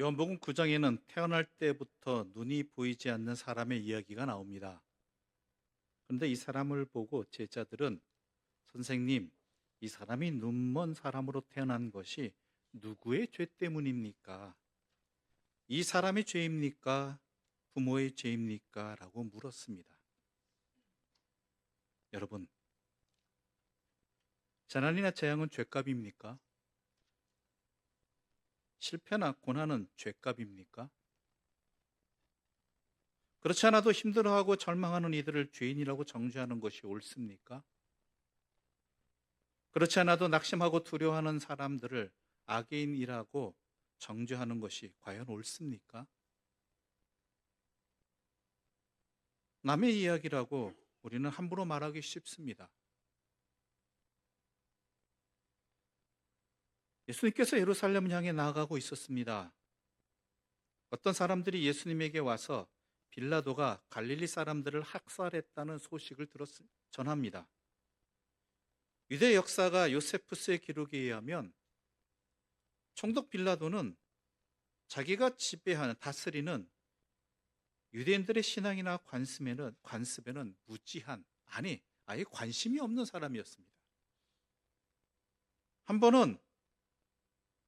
요한복음 9장에는 태어날 때부터 눈이 보이지 않는 사람의 이야기가 나옵니다. 그런데 이 사람을 보고 제자들은 선생님, 이 사람이 눈먼 사람으로 태어난 것이 누구의 죄 때문입니까? 이 사람의 죄입니까? 부모의 죄입니까? 라고 물었습니다. 여러분, 재난이나 재앙은 죄값입니까? 실패나 고난은 죄값입니까? 그렇지 않아도 힘들어하고 절망하는 이들을 죄인이라고 정죄하는 것이 옳습니까? 그렇지 않아도 낙심하고 두려워하는 사람들을 악인이라고 정죄하는 것이 과연 옳습니까? 남의 이야기라고 우리는 함부로 말하기 쉽습니다. 예수님께서 예루살렘을 향해 나아가고 있었습니다. 어떤 사람들이 예수님에게 와서 빌라도가 갈릴리 사람들을 학살했다는 소식을 들었 전합니다. 유대 역사가 요세푸스의 기록에 의하면 총독 빌라도는 자기가 지배하는 다스리는 유대인들의 신앙이나 관습에는 관습에는 무지한 아니 아예 관심이 없는 사람이었습니다. 한 번은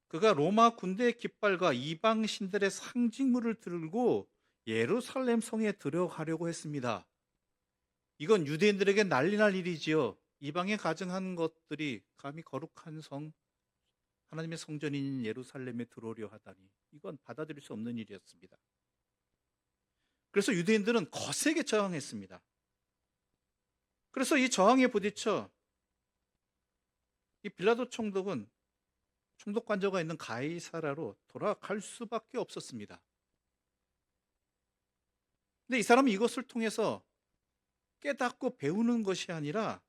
그가 로마 군대의 깃발과 이방 신들의 상징물을 들고 예루살렘 성에 들어가려고 했습니다. 이건 유대인들에게 난리 날 일이지요. 이방에 가증한 것들이 감히 거룩한 성, 하나님의 성전인 예루살렘에 들어오려 하다니 이건 받아들일 수 없는 일이었습니다. 그래서 유대인들은 거세게 저항했습니다. 그래서 이 저항에 부딪혀 이 빌라도 총독은 총독 관저가 있는 가이사라로 돌아갈 수밖에 없었습니다. 근데 이 사람은 이것을 통해서 깨닫고 배우는 것이 아니라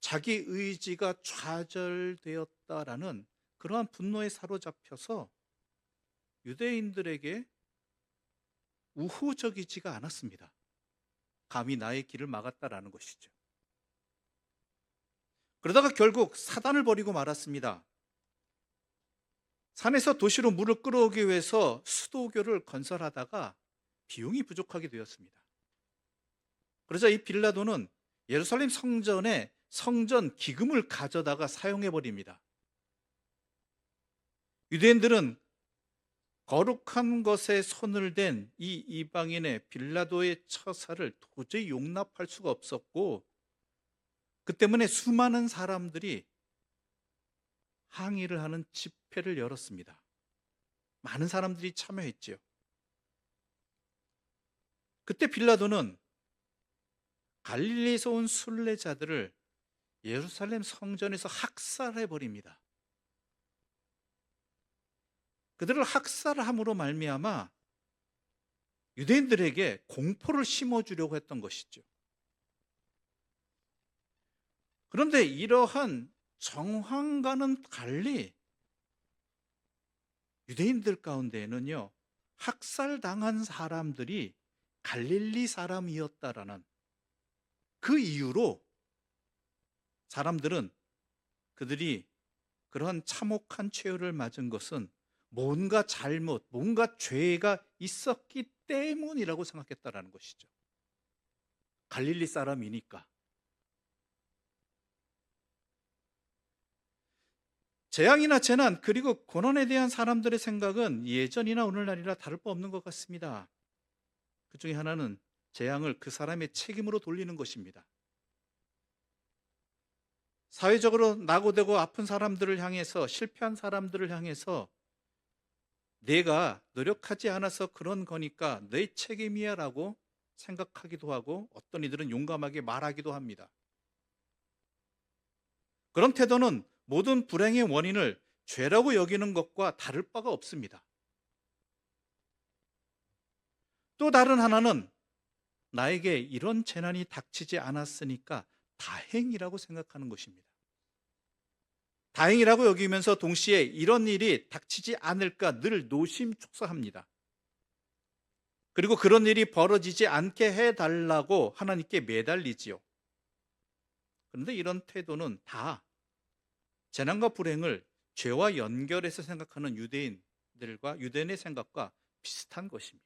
자기 의지가 좌절되었다라는 그러한 분노에 사로잡혀서 유대인들에게 우호적이지가 않았습니다. 감히 나의 길을 막았다라는 것이죠. 그러다가 결국 사단을 버리고 말았습니다. 산에서 도시로 물을 끌어오기 위해서 수도교를 건설하다가 비용이 부족하게 되었습니다. 그러자 이 빌라도는 예루살렘 성전에 성전 기금을 가져다가 사용해 버립니다. 유대인들은 거룩한 것에 손을 댄 이 이방인의 빌라도의 처사를 도저히 용납할 수가 없었고 그 때문에 수많은 사람들이 항의를 하는 집회를 열었습니다. 많은 사람들이 참여했지요. 그때 빌라도는 갈릴리에서 온 순례자들을 예루살렘 성전에서 학살해 버립니다. 그들을 학살함으로 말미암아 유대인들에게 공포를 심어 주려고 했던 것이죠. 그런데 이러한 정황과는 달리 유대인들 가운데에는요, 학살당한 사람들이 갈릴리 사람이었다라는 그 이유로 사람들은 그들이 그러한 참혹한 최후를 맞은 것은 뭔가 잘못, 뭔가 죄가 있었기 때문이라고 생각했다라는 것이죠. 갈릴리 사람이니까. 재앙이나 재난 그리고 고난에 대한 사람들의 생각은 예전이나 오늘날이라 다를 바 없는 것 같습니다. 그 중에 하나는 재앙을 그 사람의 책임으로 돌리는 것입니다. 사회적으로 낙오되고 아픈 사람들을 향해서 실패한 사람들을 향해서 내가 노력하지 않아서 그런 거니까 내 책임이야 라고 생각하기도 하고 어떤 이들은 용감하게 말하기도 합니다. 그런 태도는 모든 불행의 원인을 죄라고 여기는 것과 다를 바가 없습니다. 또 다른 하나는 나에게 이런 재난이 닥치지 않았으니까 다행이라고 생각하는 것입니다. 다행이라고 여기면서 동시에 이런 일이 닥치지 않을까 늘 노심초사합니다. 그리고 그런 일이 벌어지지 않게 해달라고 하나님께 매달리지요. 그런데 이런 태도는 다 재난과 불행을 죄와 연결해서 생각하는 유대인 사람들과 유대인의 생각과 비슷한 것입니다.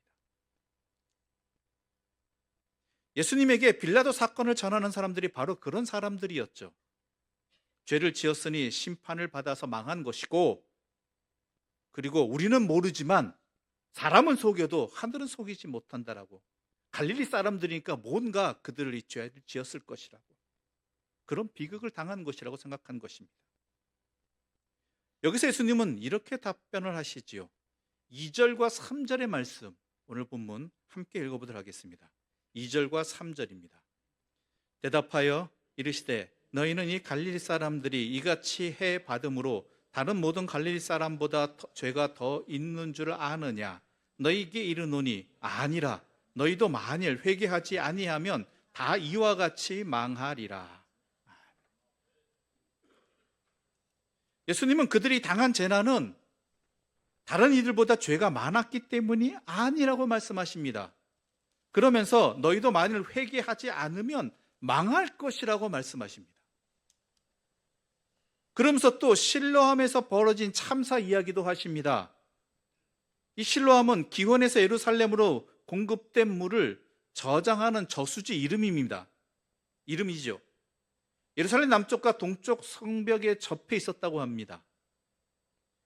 예수님에게 빌라도 사건을 전하는 사람들이 바로 그런 사람들이었죠. 죄를 지었으니 심판을 받아서 망한 것이고, 그리고 우리는 모르지만 사람은 속여도 하늘은 속이지 못한다라고. 갈릴리 사람들이니까 뭔가 그들을 이 죄를 지었을 것이라고. 그런 비극을 당한 것이라고 생각한 것입니다. 여기서 예수님은 이렇게 답변을 하시지요. 2절과 3절의 말씀, 오늘 본문 함께 읽어보도록 하겠습니다. 2절과 3절입니다. 대답하여 이르시되 너희는 이 갈릴리 사람들이 이같이 해 받음으로 다른 모든 갈릴리 사람보다 더- 죄가 더 있는 줄 아느냐 너희에게 이르노니 아니라 너희도 만일 회개하지 아니하면 다 이와 같이 망하리라. 예수님은 그들이 당한 재난은 다른 이들보다 죄가 많았기 때문이 아니라고 말씀하십니다. 그러면서 너희도 만일 회개하지 않으면 망할 것이라고 말씀하십니다. 그러면서 또 실로함에서 벌어진 참사 이야기도 하십니다. 이 실로함은 기원에서 예루살렘으로 공급된 물을 저장하는 저수지 이름입니다. 이름이죠. 예루살렘 남쪽과 동쪽 성벽에 접해 있었다고 합니다.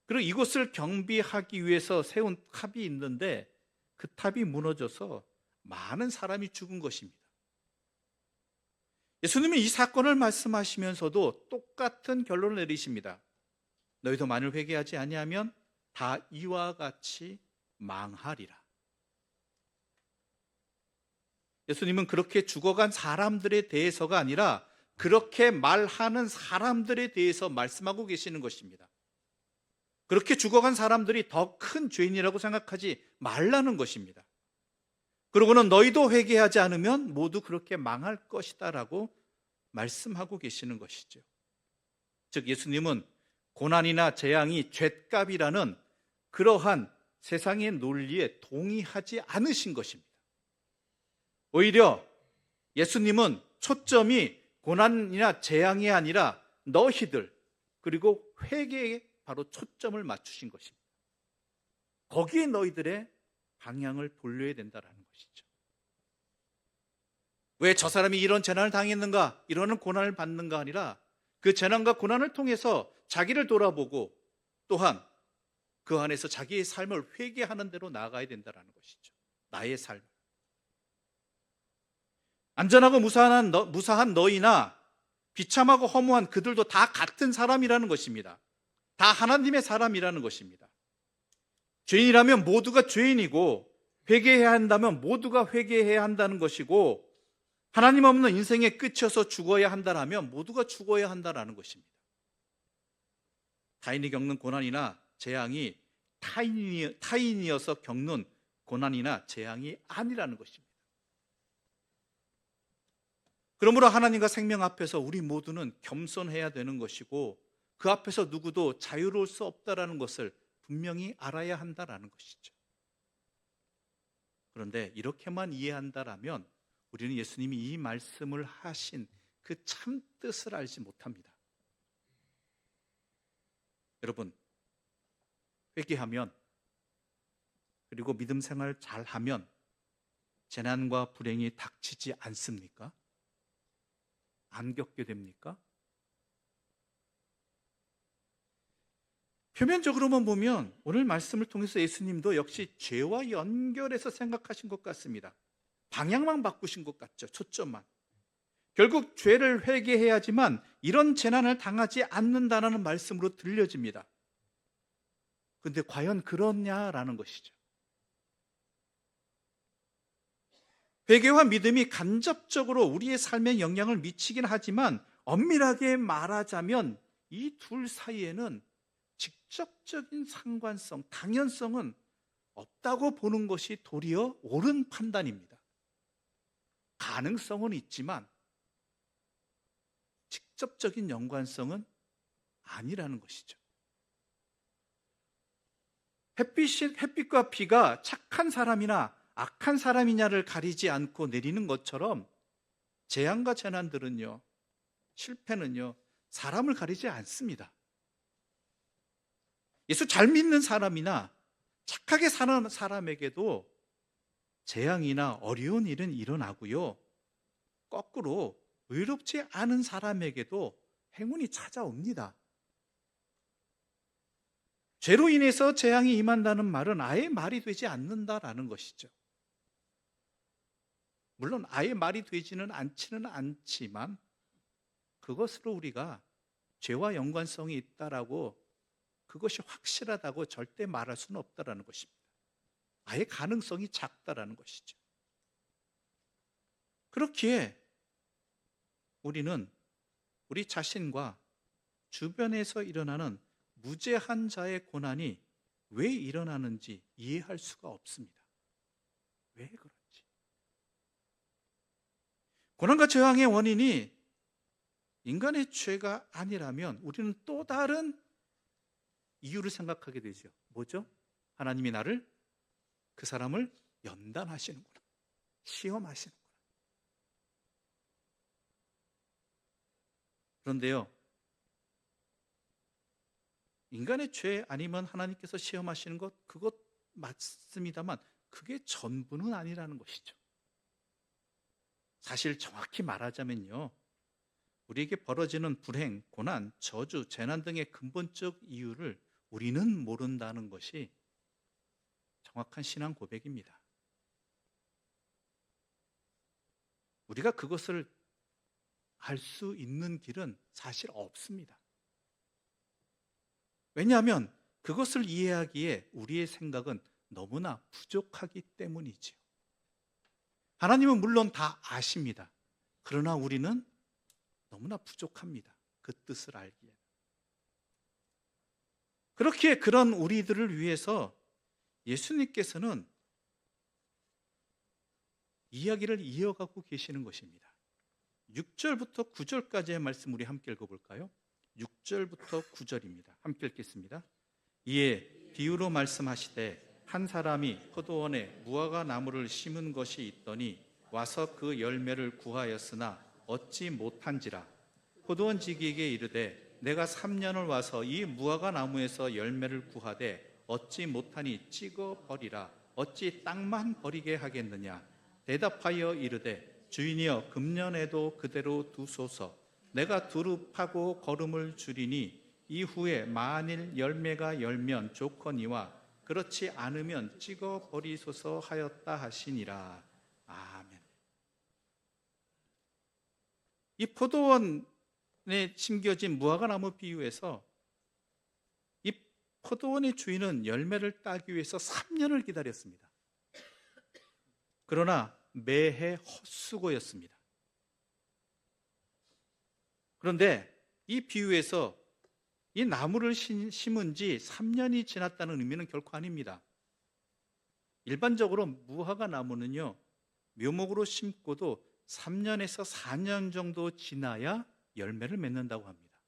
그리고 이곳을 경비하기 위해서 세운 탑이 있는데 그 탑이 무너져서 많은 사람이 죽은 것입니다. 예수님은 이 사건을 말씀하시면서도 똑같은 결론을 내리십니다. 너희도 만일 회개하지 아니하면 다 이와 같이 망하리라. 예수님은 그렇게 죽어간 사람들에 대해서가 아니라 그렇게 말하는 사람들에 대해서 말씀하고 계시는 것입니다. 그렇게 죽어간 사람들이 더 큰 죄인이라고 생각하지 말라는 것입니다. 그러고는 너희도 회개하지 않으면 모두 그렇게 망할 것이다라고 말씀하고 계시는 것이죠. 즉 예수님은 고난이나 재앙이 죄값이라는 그러한 세상의 논리에 동의하지 않으신 것입니다. 오히려 예수님은 초점이 고난이나 재앙이 아니라 너희들 그리고 회개에 바로 초점을 맞추신 것입니다. 거기에 너희들의 방향을 돌려야 된다라는 것이죠. 왜 저 사람이 이런 재난을 당했는가, 이러는 고난을 받는가 아니라 그 재난과 고난을 통해서 자기를 돌아보고 또한 그 안에서 자기의 삶을 회개하는 대로 나아가야 된다는 것이죠. 나의 삶. 안전하고 무사한, 너, 무사한 너희나 비참하고 허무한 그들도 다 같은 사람이라는 것입니다. 다 하나님의 사람이라는 것입니다. 죄인이라면 모두가 죄인이고 회개해야 한다면 모두가 회개해야 한다는 것이고 하나님 없는 인생의 끝이어서 죽어야 한다라면 모두가 죽어야 한다라는 것입니다. 타인이 겪는 고난이나 재앙이 타인이, 타인이어서 겪는 고난이나 재앙이 아니라는 것입니다. 그러므로 하나님과 생명 앞에서 우리 모두는 겸손해야 되는 것이고 그 앞에서 누구도 자유로울 수 없다라는 것을 분명히 알아야 한다라는 것이죠. 그런데 이렇게만 이해한다라면 우리는 예수님이 이 말씀을 하신 그 참 뜻을 알지 못합니다. 여러분, 회개하면 그리고 믿음 생활 잘하면 재난과 불행이 닥치지 않습니까? 안 겪게 됩니까? 표면적으로만 보면 오늘 말씀을 통해서 예수님도 역시 죄와 연결해서 생각하신 것 같습니다. 방향만 바꾸신 것 같죠. 초점만. 결국 죄를 회개해야지만 이런 재난을 당하지 않는다는 말씀으로 들려집니다. 근데 과연 그렇냐라는 것이죠. 회개와 믿음이 간접적으로 우리의 삶에 영향을 미치긴 하지만 엄밀하게 말하자면 이 둘 사이에는 직접적인 상관성, 당연성은 없다고 보는 것이 도리어 옳은 판단입니다. 가능성은 있지만 직접적인 연관성은 아니라는 것이죠. 햇빛과 비가 착한 사람이나 악한 사람이냐를 가리지 않고 내리는 것처럼 재앙과 재난들은요, 실패는요, 사람을 가리지 않습니다. 예수 잘 믿는 사람이나 착하게 사는 사람에게도 재앙이나 어려운 일은 일어나고요. 거꾸로 의롭지 않은 사람에게도 행운이 찾아옵니다. 죄로 인해서 재앙이 임한다는 말은 아예 말이 되지 않는다라는 것이죠. 물론 아예 말이 되지는 않지는 않지만 그것으로 우리가 죄와 연관성이 있다라고 그것이 확실하다고 절대 말할 수는 없다라는 것입니다. 아예 가능성이 작다라는 것이죠. 그렇기에 우리는 우리 자신과 주변에서 일어나는 무죄한 자의 고난이 왜 일어나는지 이해할 수가 없습니다. 왜 그런지. 고난과 저항의 원인이 인간의 죄가 아니라면 우리는 또 다른 이유를 생각하게 되죠. 뭐죠? 하나님이 나를 그 사람을 연단하시는구나. 시험하시는구나. 그런데요. 인간의 죄 아니면 하나님께서 시험하시는 것 그것 맞습니다만 그게 전부는 아니라는 것이죠. 사실 정확히 말하자면요. 우리에게 벌어지는 불행, 고난, 저주, 재난 등의 근본적 이유를 우리는 모른다는 것이 정확한 신앙 고백입니다. 우리가 그것을 알 수 있는 길은 사실 없습니다. 왜냐하면 그것을 이해하기에 우리의 생각은 너무나 부족하기 때문이지요. 하나님은 물론 다 아십니다. 그러나 우리는 너무나 부족합니다. 그 뜻을 알기에. 그렇게 그런 우리들을 위해서 예수님께서는 이야기를 이어가고 계시는 것입니다. 6절부터 9절까지의 말씀 우리 함께 읽어볼까요? 6절부터 9절입니다. 함께 읽겠습니다. 이에 비유로 말씀하시되 한 사람이 포도원에 무화과 나무를 심은 것이 있더니 와서 그 열매를 구하였으나 얻지 못한지라. 포도원 지기에게 이르되 내가 3년을 와서 이 무화과 나무에서 열매를 구하되 얻지 못하니 찍어 버리라. 어찌 땅만 버리게 하겠느냐? 대답하여 이르되 주인이여 금년에도 그대로 두소서. 내가 두루 파고 걸음을 줄이니 이후에 만일 열매가 열면 좋거니와 그렇지 않으면 찍어 버리소서 하였다 하시니라 아멘 이 포도원에 심겨진 무화과 나무 비유에서 이 포도원의 주인은 열매를 따기 위해서 3년을 기다렸습니다. 그러나 매해 헛수고였습니다. 그런데 이 비유에서 이 나무를 심은 지 3년이 지났다는 의미는 결코 아닙니다. 일반적으로 무화과 나무는요, 묘목으로 심고도 3년에서 4년 정도 지나야 열매를 맺는다고 합니다.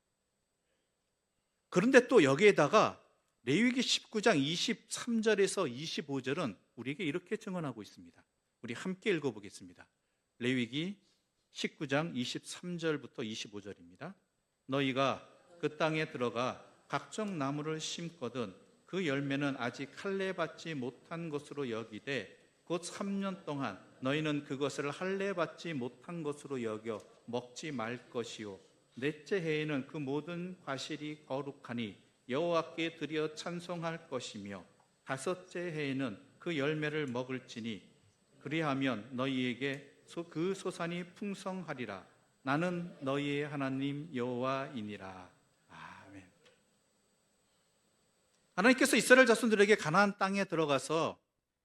그런데 또 여기에다가 레위기 19장 23절에서 25절은 우리에게 이렇게 증언하고 있습니다. 우리 함께 읽어보겠습니다. 레위기 19장 23절부터 25절입니다. 너희가 그 땅에 들어가 각종 나무를 심거든 그 열매는 아직 할례 받지 못한 것으로 여기되 곧 3년 동안 너희는 그것을 할례 받지 못한 것으로 여겨 먹지 말 것이요. 넷째 해에는 그 모든 과실이 거룩하니 여호와께 드려 찬송할 것이며 다섯째 해에는 그 열매를 먹을지니 그리하면 너희에게 그 소산이 풍성하리라. 나는 너희의 하나님 여호와이니라 아멘 하나님께서 이스라엘 자손들에게 가나안 땅에 들어가서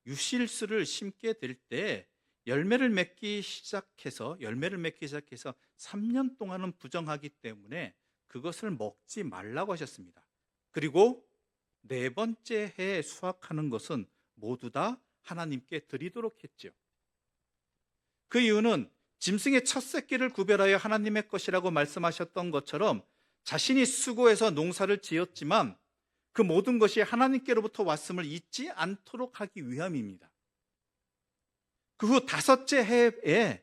유실수를 심게 될 때 열매를 맺기 시작해서 열매를 맺기 시작해서 3년 동안은 부정하기 때문에 그것을 먹지 말라고 하셨습니다. 그리고 네 번째 해에 수확하는 것은 모두 다 하나님께 드리도록 했죠. 그 이유는 짐승의 첫 새끼를 구별하여 하나님의 것이라고 말씀하셨던 것처럼 자신이 수고해서 농사를 지었지만 그 모든 것이 하나님께로부터 왔음을 잊지 않도록 하기 위함입니다. 그 후 다섯째 해에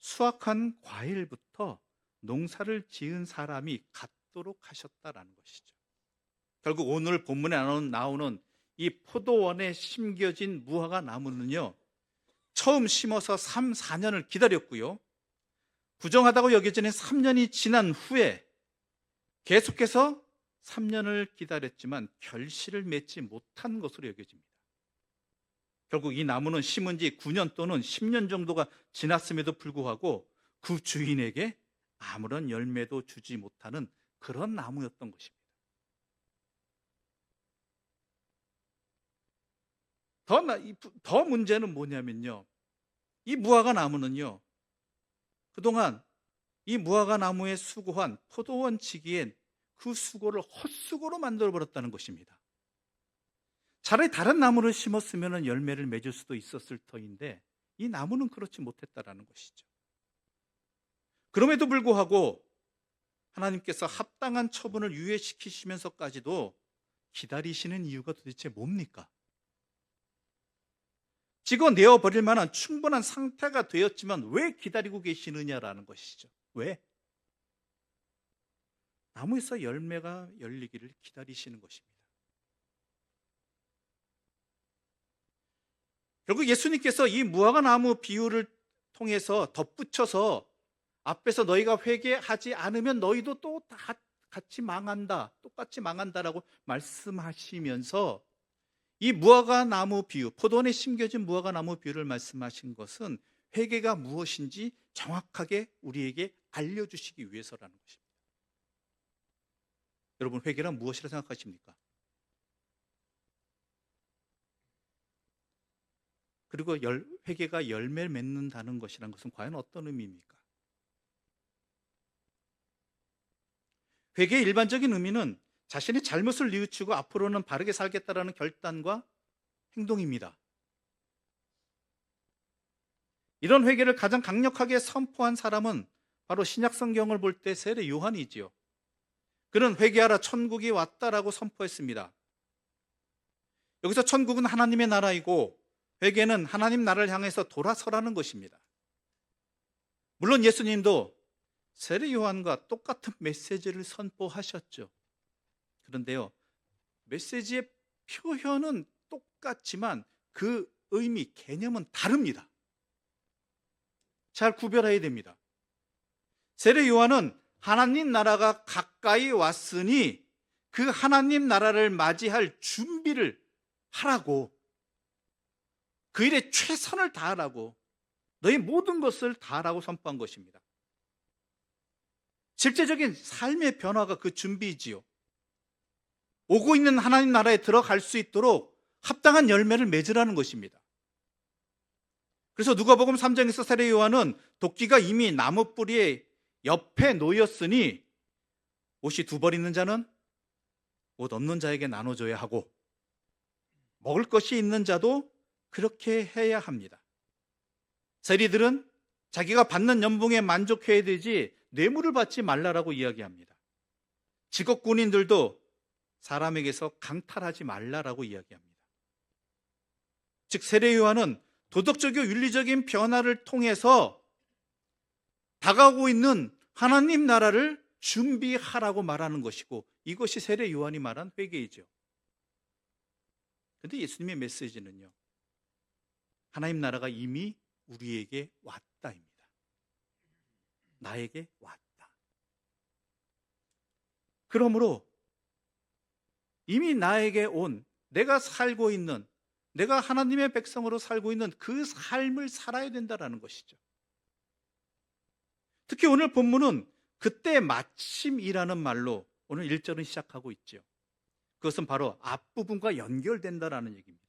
수확한 과일부터 농사를 지은 사람이 갖도록 하셨다라는 것이죠. 결국 오늘 본문에 나오는 이 포도원에 심겨진 무화과 나무는요. 처음 심어서 3, 4년을 기다렸고요. 부정하다고 여겨지는 3년이 지난 후에 계속해서 3년을 기다렸지만 결실을 맺지 못한 것으로 여겨집니다. 결국 이 나무는 심은 지 9년 또는 10년 정도가 지났음에도 불구하고 그 주인에게 아무런 열매도 주지 못하는 그런 나무였던 것입니다. 더, 나- 더 문제는 뭐냐면요. 이 무화과 나무는요. 그동안 이 무화과 나무에 수고한 포도원 치기엔 그 수고를 헛수고로 만들어 버렸다는 것입니다. 차라리 다른 나무를 심었으면 열매를 맺을 수도 있었을 터인데 이 나무는 그렇지 못했다라는 것이죠. 그럼에도 불구하고 하나님께서 합당한 처분을 유예시키시면서까지도 기다리시는 이유가 도대체 뭡니까? 찍어내어 버릴 만한 충분한 상태가 되었지만 왜 기다리고 계시느냐라는 것이죠. 왜? 나무에서 열매가 열리기를 기다리시는 것입니다. 결국 예수님께서 이 무화과 나무 비유를 통해서 덧붙여서 앞에서 너희가 회개하지 않으면 너희도 또 다 같이 망한다. 똑같이 망한다라고 말씀하시면서 이 무화과 나무 비유, 포도원에 심겨진 무화과 나무 비유를 말씀하신 것은 회개가 무엇인지 정확하게 우리에게 알려주시기 위해서라는 것입니다. 여러분, 회개란 무엇이라 생각하십니까? 그리고 열, 회개가 열매를 맺는다는 것이란 것은 과연 어떤 의미입니까? 회개의 일반적인 의미는 자신의 잘못을 뉘우치고 앞으로는 바르게 살겠다라는 결단과 행동입니다. 이런 회개를 가장 강력하게 선포한 사람은 바로 신약 성경을 볼 때 세례 요한이지요. 그는 회개하라 천국이 왔다라고 선포했습니다. 여기서 천국은 하나님의 나라이고 회개는 하나님 나라를 향해서 돌아서라는 것입니다. 물론 예수님도 세례 요한과 똑같은 메시지를 선포하셨죠. 그런데요, 메시지의 표현은 똑같지만 그 의미, 개념은 다릅니다. 잘 구별해야 됩니다. 세례 요한은 하나님 나라가 가까이 왔으니 그 하나님 나라를 맞이할 준비를 하라고 그 일에 최선을 다하라고 너희 모든 것을 다하라고 선포한 것입니다. 실제적인 삶의 변화가 그 준비이지요. 오고 있는 하나님 나라에 들어갈 수 있도록 합당한 열매를 맺으라는 것입니다. 그래서 누가복음 3장에서 세례 요한은 도끼가 이미 나무 뿌리에 옆에 놓였으니 옷이 두 벌 있는 자는 옷 없는 자에게 나눠줘야 하고 먹을 것이 있는 자도 그렇게 해야 합니다. 세리들은 자기가 받는 연봉에 만족해야 되지 뇌물을 받지 말라라고 이야기합니다. 직업 군인들도 사람에게서 강탈하지 말라라고 이야기합니다. 즉 세례 요한은 도덕적이고 윤리적인 변화를 통해서 다가오고 있는 하나님 나라를 준비하라고 말하는 것이고 이것이 세례 요한이 말한 회개이죠. 근데 예수님의 메시지는요. 하나님 나라가 이미 우리에게 왔다입니다. 나에게 왔다. 그러므로 이미 나에게 온 내가 살고 있는 내가 하나님의 백성으로 살고 있는 그 삶을 살아야 된다라는 것이죠. 특히 오늘 본문은 그때 마침이라는 말로 오늘 1절은 시작하고 있죠. 그것은 바로 앞부분과 연결된다라는 얘기입니다.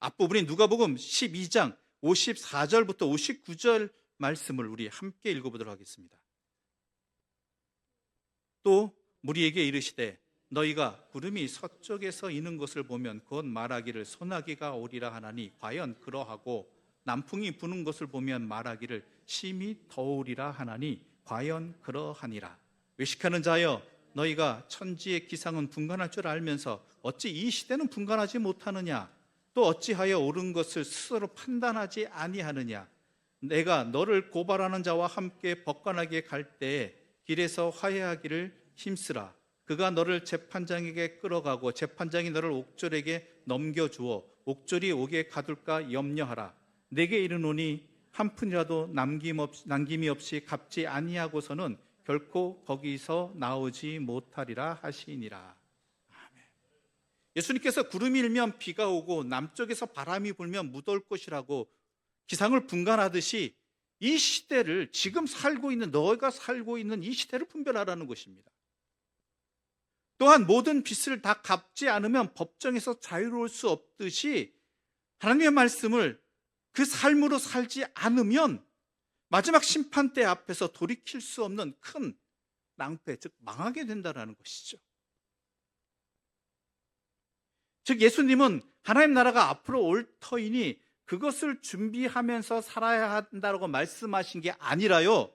앞부분이 누가복음 12장 54절부터 59절 말씀을 우리 함께 읽어보도록 하겠습니다. 또 무리에게 이르시되 너희가 구름이 서쪽에서 이는 것을 보면 곧 말하기를 소나기가 오리라 하나니 과연 그러하고 남풍이 부는 것을 보면 말하기를 심히 더우리라 하나니 과연 그러하니라. 외식하는 자여 너희가 천지의 기상은 분간할 줄 알면서 어찌 이 시대는 분간하지 못하느냐? 또 어찌하여 옳은 것을 스스로 판단하지 아니하느냐? 내가 너를 고발하는 자와 함께 법관하게 갈 때에 길에서 화해하기를 힘쓰라. 그가 너를 재판장에게 끌어가고 재판장이 너를 옥졸에게 넘겨주어 옥졸이 옥에 가둘까 염려하라. 내게 이르노니 한 푼이라도 남김없, 남김이 없이 갚지 아니하고서는 결코 거기서 나오지 못하리라 하시니라. 아멘. 예수님께서 구름이 일면 비가 오고 남쪽에서 바람이 불면 무더울 것이라고 기상을 분간하듯이 이 시대를 지금 살고 있는 너희가 살고 있는 이 시대를 분별하라는 것입니다. 또한 모든 빚을 다 갚지 않으면 법정에서 자유로울 수 없듯이 하나님의 말씀을 그 삶으로 살지 않으면 마지막 심판대 앞에서 돌이킬 수 없는 큰 낭패, 즉 망하게 된다는 것이죠. 즉 예수님은 하나님 나라가 앞으로 올 터이니 그것을 준비하면서 살아야 한다고 말씀하신 게 아니라요.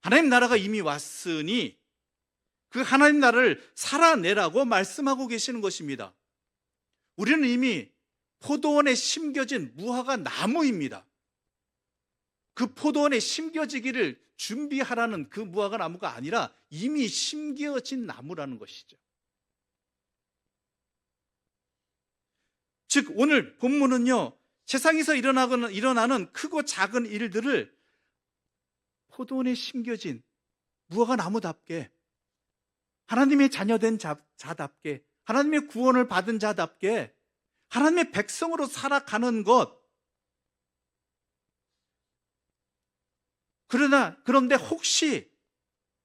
하나님 나라가 이미 왔으니 그 하나님 나라를 살아내라고 말씀하고 계시는 것입니다. 우리는 이미 포도원에 심겨진 무화과 나무입니다. 그 포도원에 심겨지기를 준비하라는 그 무화과 나무가 아니라 이미 심겨진 나무라는 것이죠. 즉 오늘 본문은요 세상에서 일어나는 일어나는 크고 작은 일들을 포도원에 심겨진 무화과 나무답게 하나님의 자녀된 자, 자답게 하나님의 구원을 받은 자답게 하나님의 백성으로 살아가는 것 그러나 그런데 혹시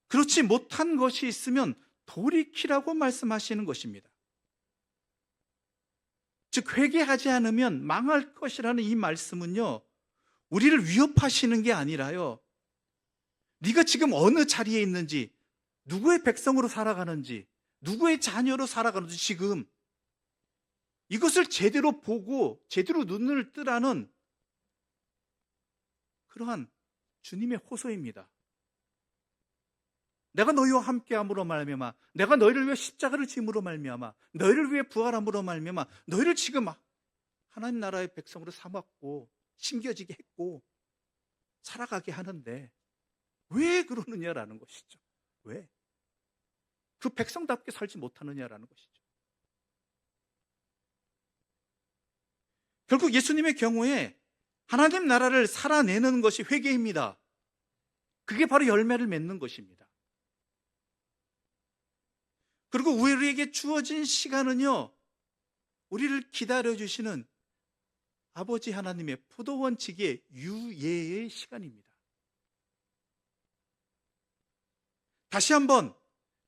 그렇지 못한 것이 있으면 돌이키라고 말씀하시는 것입니다. 즉 회개하지 않으면 망할 것이라는 이 말씀은요. 우리를 위협하시는 게 아니라요. 네가 지금 어느 자리에 있는지, 누구의 백성으로 살아가는지, 누구의 자녀로 살아가는지 지금 이것을 제대로 보고 제대로 눈을 뜨라는 그러한 주님의 호소입니다. 내가 너희와 함께함으로 말미암아 내가 너희를 위해 십자가를 짐으로 말미암아 너희를 위해 부활함으로 말미암아 너희를 지금 하나님 나라의 백성으로 삼았고 심겨지게 했고 살아가게 하는데 왜 그러느냐라는 것이죠. 왜? 그 백성답게 살지 못하느냐라는 것이죠. 결국 예수님의 경우에 하나님 나라를 살아내는 것이 회개입니다. 그게 바로 열매를 맺는 것입니다. 그리고 우리에게 주어진 시간은요, 우리를 기다려주시는 아버지 하나님의 포도원 측의 유예의 시간입니다. 다시 한번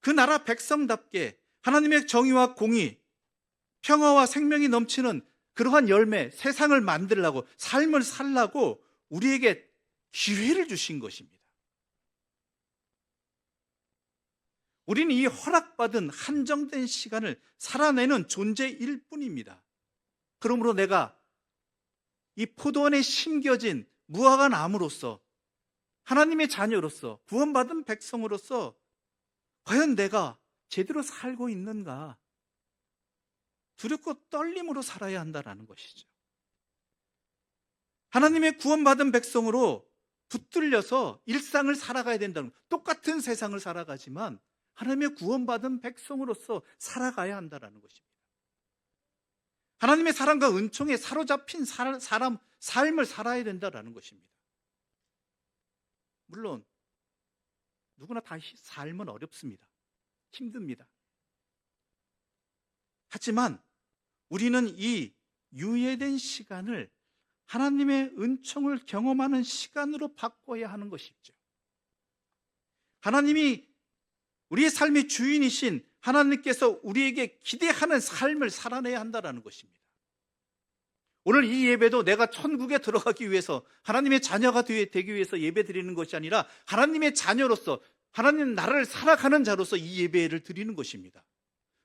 그 나라 백성답게 하나님의 정의와 공의, 평화와 생명이 넘치는 그러한 열매, 세상을 만들라고, 삶을 살라고 우리에게 기회를 주신 것입니다. 우리는 이 허락받은 한정된 시간을 살아내는 존재일 뿐입니다. 그러므로 내가 이 포도원에 심겨진 무화과 나무로서 하나님의 자녀로서 구원받은 백성으로서 과연 내가 제대로 살고 있는가? 두렵고 떨림으로 살아야 한다는 것이죠. 하나님의 구원받은 백성으로 붙들려서 일상을 살아가야 된다는 똑같은 세상을 살아가지만 하나님의 구원받은 백성으로서 살아가야 한다는 것입니다. 하나님의 사랑과 은총에 사로잡힌 사람, 삶을 살아야 된다는 것입니다. 물론 누구나 다 삶은 어렵습니다. 힘듭니다. 하지만 우리는 이 유예된 시간을 하나님의 은총을 경험하는 시간으로 바꿔야 하는 것이죠. 하나님이 우리의 삶의 주인이신 하나님께서 우리에게 기대하는 삶을 살아내야 한다는 것입니다. 오늘 이 예배도 내가 천국에 들어가기 위해서 하나님의 자녀가 되기 위해서 예배 드리는 것이 아니라 하나님의 자녀로서 하나님 나라를 살아가는 자로서 이 예배를 드리는 것입니다.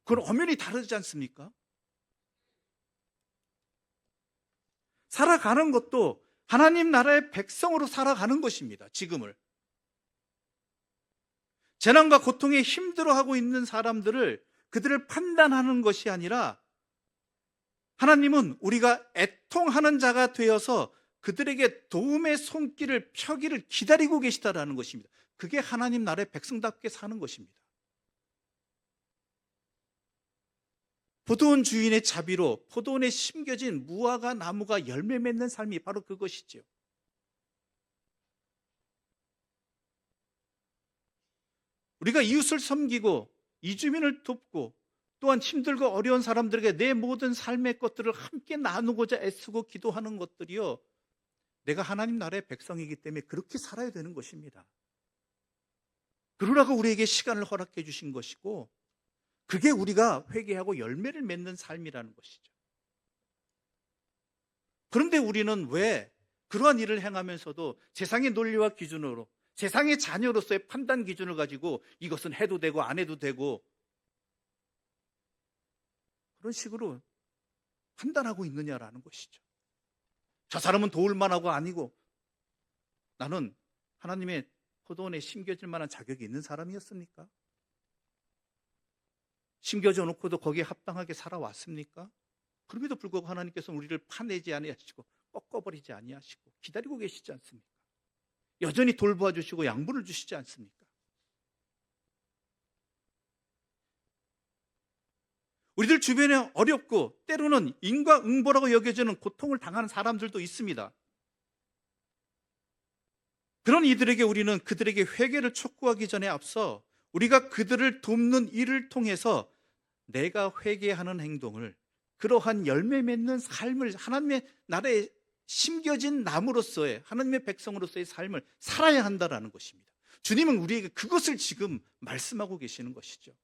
그건 엄연히 다르지 않습니까? 살아가는 것도 하나님 나라의 백성으로 살아가는 것입니다. 지금을. 재난과 고통에 힘들어하고 있는 사람들을 그들을 판단하는 것이 아니라 하나님은 우리가 애통하는 자가 되어서 그들에게 도움의 손길을 펴기를 기다리고 계시다라는 것입니다. 그게 하나님 나라의 백성답게 사는 것입니다. 포도원 주인의 자비로 포도원에 심겨진 무화과 나무가 열매 맺는 삶이 바로 그것이지요. 우리가 이웃을 섬기고 이주민을 돕고 또한 힘들고 어려운 사람들에게 내 모든 삶의 것들을 함께 나누고자 애쓰고 기도하는 것들이요. 내가 하나님 나라의 백성이기 때문에 그렇게 살아야 되는 것입니다. 그러라고 우리에게 시간을 허락해 주신 것이고 그게 우리가 회개하고 열매를 맺는 삶이라는 것이죠. 그런데 우리는 왜 그러한 일을 행하면서도 세상의 논리와 기준으로 세상의 자녀로서의 판단 기준을 가지고 이것은 해도 되고 안 해도 되고 그런 식으로 판단하고 있느냐라는 것이죠. 저 사람은 도울 만하고 아니고 나는 하나님의 포도원에 심겨질 만한 자격이 있는 사람이었습니까? 심겨져 놓고도 거기에 합당하게 살아왔습니까? 그럼에도 불구하고 하나님께서는 우리를 파내지 아니하시고 꺾어버리지 아니하시고 기다리고 계시지 않습니까? 여전히 돌보아 주시고 양분을 주시지 않습니까? 우리들 주변에 어렵고 때로는 인과응보라고 여겨지는 고통을 당하는 사람들도 있습니다. 그런 이들에게 우리는 그들에게 회개를 촉구하기 전에 앞서 우리가 그들을 돕는 일을 통해서 내가 회개하는 행동을 그러한 열매 맺는 삶을 하나님의 나라에 심겨진 나무로서의 하나님의 백성으로서의 삶을 살아야 한다라는 것입니다. 주님은 우리에게 그것을 지금 말씀하고 계시는 것이죠.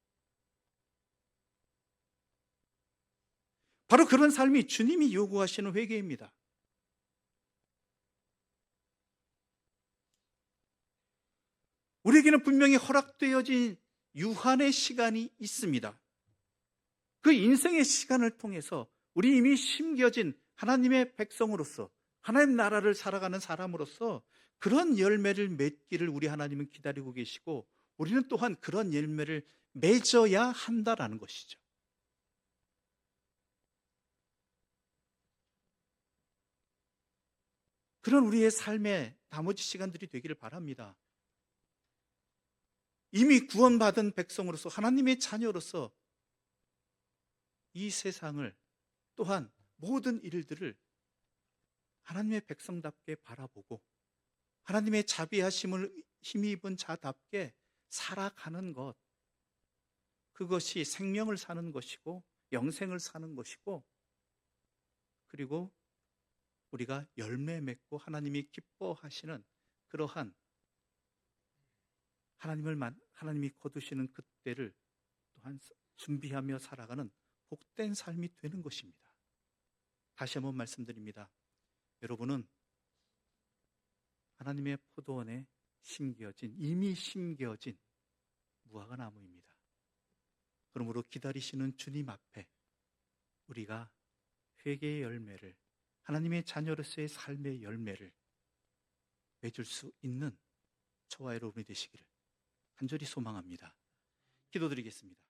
바로 그런 삶이 주님이 요구하시는 회개입니다. 우리에게는 분명히 허락되어진 유한의 시간이 있습니다. 그 인생의 시간을 통해서 우리 이미 심겨진 하나님의 백성으로서 하나님 나라를 살아가는 사람으로서 그런 열매를 맺기를 우리 하나님은 기다리고 계시고 우리는 또한 그런 열매를 맺어야 한다라는 것이죠. 그런 우리의 삶의 나머지 시간들이 되기를 바랍니다. 이미 구원받은 백성으로서 하나님의 자녀로서 이 세상을 또한 모든 일들을 하나님의 백성답게 바라보고 하나님의 자비하심을 힘입은 자답게 살아가는 것 그것이 생명을 사는 것이고 영생을 사는 것이고 그리고 우리가 열매 맺고 하나님이 기뻐하시는 그러한 하나님을 만 하나님이 거두시는 그때를 또한 준비하며 살아가는 복된 삶이 되는 것입니다. 다시 한번 말씀드립니다. 여러분은 하나님의 포도원에 심겨진 이미 심겨진 무화과 나무입니다. 그러므로 기다리시는 주님 앞에 우리가 회개의 열매를 하나님의 자녀로서의 삶의 열매를 맺을 수 있는 저와 여러분이 되시기를 간절히 소망합니다. 기도드리겠습니다.